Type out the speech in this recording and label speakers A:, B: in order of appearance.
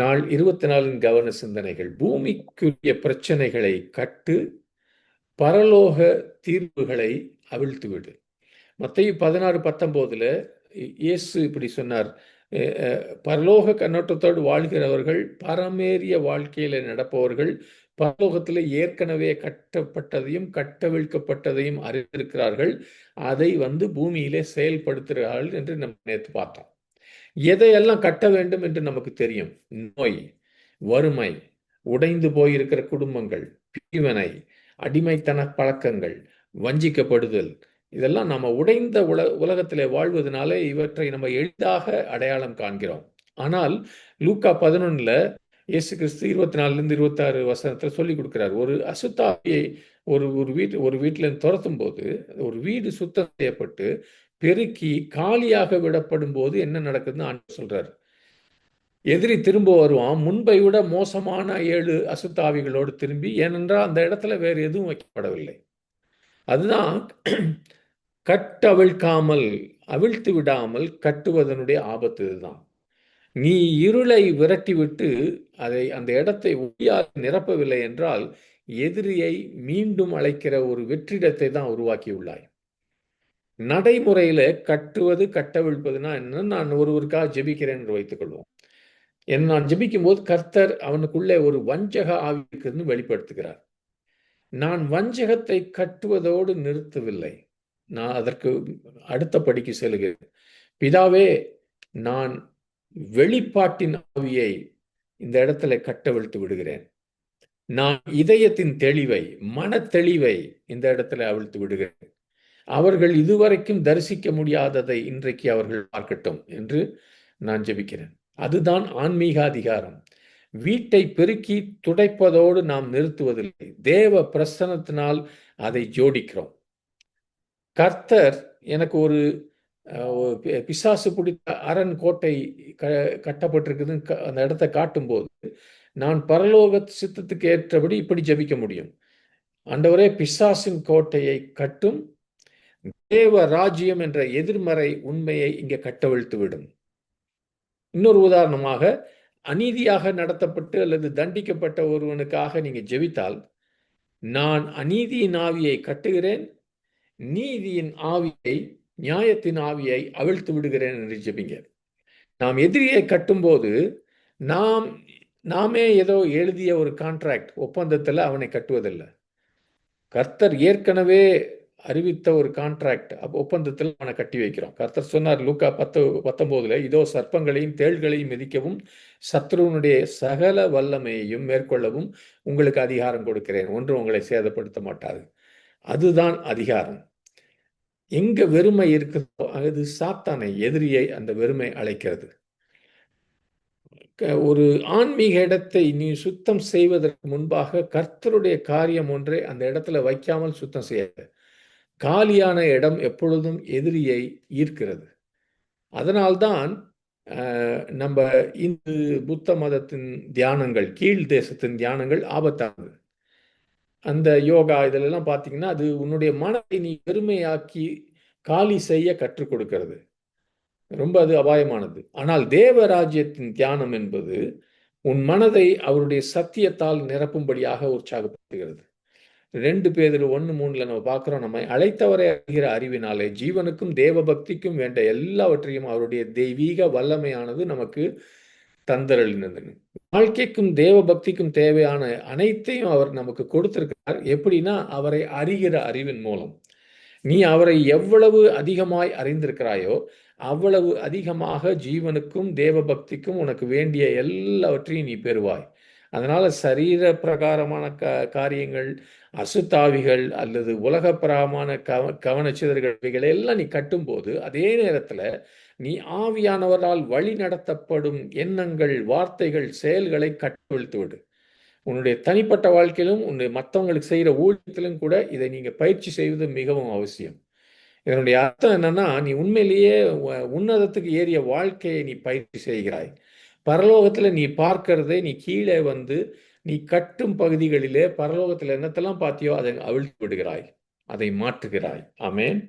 A: நாள் இருபத்தி நாலின் கவன சிந்தனைகள் பூமிக்குரிய பிரச்சனைகளை கட்டு பரலோக தீர்வுகளை அவிழ்த்துவிடு மத்திய பதினாறு பத்தொம்போதில் இயேசு இப்படி சொன்னார் பரலோக கண்ணோட்டத்தோடு வாழ்கிறவர்கள் பரமேறிய வாழ்க்கையில நடப்பவர்கள் பரலோகத்தில் ஏற்கனவே கட்டப்பட்டதையும் கட்டவிழ்க்கப்பட்டதையும் அறிந்திருக்கிறார்கள் அதை வந்து பூமியிலே செயல்படுத்துகிறார்கள் என்று நம்ம நேற்று பார்த்தோம் எதையெல்லாம் கட்ட வேண்டும் என்று நமக்கு தெரியும் நோய் வறுமை உடைந்து போயிருக்கிற குடும்பங்கள் பிரிவினை அடிமைத்தன பழக்கங்கள் வஞ்சிக்கப்படுதல் இதெல்லாம் நம்ம உடைந்த உல உலகத்திலே வாழ்வதனாலே இவற்றை நம்ம எளிதாக அடையாளம் காண்கிறோம் ஆனால் லூக்கா பதினொன்னுல இயேசு கிறிஸ்து இருபத்தி இருந்து இருபத்தி ஆறு வசனத்துல சொல்லி கொடுக்கிறார் ஒரு அசுத்தாவியை ஒரு ஒரு வீட்டு ஒரு வீட்டிலேருந்து துரத்தும் போது ஒரு வீடு சுத்தம் செய்யப்பட்டு பெருக்கி காலியாக விடப்படும் போது என்ன நடக்குதுன்னு ஆண்டு சொல்றாரு எதிரி திரும்ப வருவான் முன்பை விட மோசமான ஏழு அசுத்தாவிகளோடு திரும்பி ஏனென்றால் அந்த இடத்துல வேறு எதுவும் வைக்கப்படவில்லை அதுதான் கட்டவிழ்க்காமல் அவிழ்த்து விடாமல் கட்டுவதனுடைய ஆபத்து இதுதான் நீ இருளை விரட்டிவிட்டு அதை அந்த இடத்தை ஒளியால் நிரப்பவில்லை என்றால் எதிரியை மீண்டும் அழைக்கிற ஒரு வெற்றிடத்தை தான் உருவாக்கியுள்ளாய் நடைமுறையில கட்டுவது கட்டவிழ்ப்பதுன்னா என்ன நான் ஒருவருக்காக ஜெபிக்கிறேன் என்று வைத்துக்கொள்வோம் என் நான் ஜெபிக்கும் போது கர்த்தர் அவனுக்குள்ளே ஒரு வஞ்சக ஆவிக்குன்னு வெளிப்படுத்துகிறார் நான் வஞ்சகத்தை கட்டுவதோடு நிறுத்தவில்லை நான் அதற்கு அடுத்த படிக்கு செல்கிறேன் பிதாவே நான் வெளிப்பாட்டின் ஆவியை இந்த இடத்துல கட்டவிழ்த்து விடுகிறேன் நான் இதயத்தின் தெளிவை மன தெளிவை இந்த இடத்துல அவிழ்த்து விடுகிறேன் அவர்கள் இதுவரைக்கும் தரிசிக்க முடியாததை இன்றைக்கு அவர்கள் பார்க்கட்டும் என்று நான் ஜெபிக்கிறேன் அதுதான் ஆன்மீக அதிகாரம் வீட்டை பெருக்கி துடைப்பதோடு நாம் நிறுத்துவதில்லை தேவ பிரசனத்தினால் அதை ஜோடிக்கிறோம் கர்த்தர் எனக்கு ஒரு பிசாசு பிடித்த அரண் கோட்டை க கட்டப்பட்டிருக்குதுன்னு அந்த இடத்தை காட்டும்போது நான் பரலோக சித்தத்துக்கு ஏற்றபடி இப்படி ஜபிக்க முடியும் ஆண்டவரே பிசாசின் கோட்டையை கட்டும் தேவ ராஜ்யம் என்ற எதிர்மறை உண்மையை இங்கே கட்டவிழ்த்து விடும் இன்னொரு உதாரணமாக அநீதியாக நடத்தப்பட்டு அல்லது தண்டிக்கப்பட்ட ஒருவனுக்காக நீங்க ஜெபித்தால் நான் அநீதியின் ஆவியை கட்டுகிறேன் நீதியின் ஆவியை நியாயத்தின் ஆவியை அவிழ்த்து விடுகிறேன் என்று ஜெபிங்க நாம் எதிரியை கட்டும்போது நாம் நாமே ஏதோ எழுதிய ஒரு கான்ட்ராக்ட் ஒப்பந்தத்தில் அவனை கட்டுவதில்லை கர்த்தர் ஏற்கனவே அறிவித்த ஒரு கான்ட்ராக்ட் ஒப்பந்தத்தில் அவனை கட்டி வைக்கிறோம் கர்த்தர் சொன்னார் லூக்கா பத்து பத்தொன்பதுல இதோ சர்ப்பங்களையும் தேள்களையும் மிதிக்கவும் சத்ருவனுடைய சகல வல்லமையையும் மேற்கொள்ளவும் உங்களுக்கு அதிகாரம் கொடுக்கிறேன் ஒன்று உங்களை சேதப்படுத்த மாட்டாது அதுதான் அதிகாரம் எங்க வெறுமை இருக்குதோ அது சாத்தானை எதிரியை அந்த வெறுமை அழைக்கிறது ஒரு ஆன்மீக இடத்தை நீ சுத்தம் செய்வதற்கு முன்பாக கர்த்தருடைய காரியம் ஒன்றை அந்த இடத்துல வைக்காமல் சுத்தம் செய்யாது காலியான இடம் எப்பொழுதும் எதிரியை ஈர்க்கிறது அதனால்தான் நம்ம இந்து புத்த மதத்தின் தியானங்கள் கீழ் தேசத்தின் தியானங்கள் ஆபத்தானது அந்த யோகா இதிலெல்லாம் பார்த்தீங்கன்னா அது உன்னுடைய மனதை நீ பெருமையாக்கி காலி செய்ய கற்றுக் கொடுக்கிறது ரொம்ப அது அபாயமானது ஆனால் தேவராஜ்யத்தின் தியானம் என்பது உன் மனதை அவருடைய சத்தியத்தால் நிரப்பும்படியாக உற்சாகப்படுத்துகிறது ரெண்டு பேர் ஒன்று மூணில் நம்ம பார்க்குறோம் நம்ம அழைத்தவரை அறிகிற அறிவினாலே ஜீவனுக்கும் தேவ பக்திக்கும் வேண்ட எல்லாவற்றையும் அவருடைய தெய்வீக வல்லமையானது நமக்கு தந்தருளினது வாழ்க்கைக்கும் தேவ பக்திக்கும் தேவையான அனைத்தையும் அவர் நமக்கு கொடுத்திருக்கிறார் எப்படின்னா அவரை அறிகிற அறிவின் மூலம் நீ அவரை எவ்வளவு அதிகமாய் அறிந்திருக்கிறாயோ அவ்வளவு அதிகமாக ஜீவனுக்கும் தேவ பக்திக்கும் உனக்கு வேண்டிய எல்லாவற்றையும் நீ பெறுவாய் அதனால் சரீர பிரகாரமான க காரியங்கள் அசுத்தாவிகள் அல்லது பிரகமான கவ கவனச்சிதறல்கள் எல்லாம் நீ கட்டும்போது அதே நேரத்தில் நீ ஆவியானவரால் வழி நடத்தப்படும் எண்ணங்கள் வார்த்தைகள் செயல்களை கட்டுவிழ்த்து விடு உன்னுடைய தனிப்பட்ட வாழ்க்கையிலும் உன்னுடைய மற்றவங்களுக்கு செய்கிற ஊழியத்திலும் கூட இதை நீங்கள் பயிற்சி செய்வது மிகவும் அவசியம் இதனுடைய அர்த்தம் என்னன்னா நீ உண்மையிலேயே உன்னதத்துக்கு ஏறிய வாழ்க்கையை நீ பயிற்சி செய்கிறாய் பரலோகத்தில் நீ பார்க்கறதே நீ கீழே வந்து நீ கட்டும் பகுதிகளிலே பரலோகத்தில் என்னத்தெல்லாம் பார்த்தியோ அதை அவிழ்த்து விடுகிறாய் அதை மாற்றுகிறாய் ஆமேன்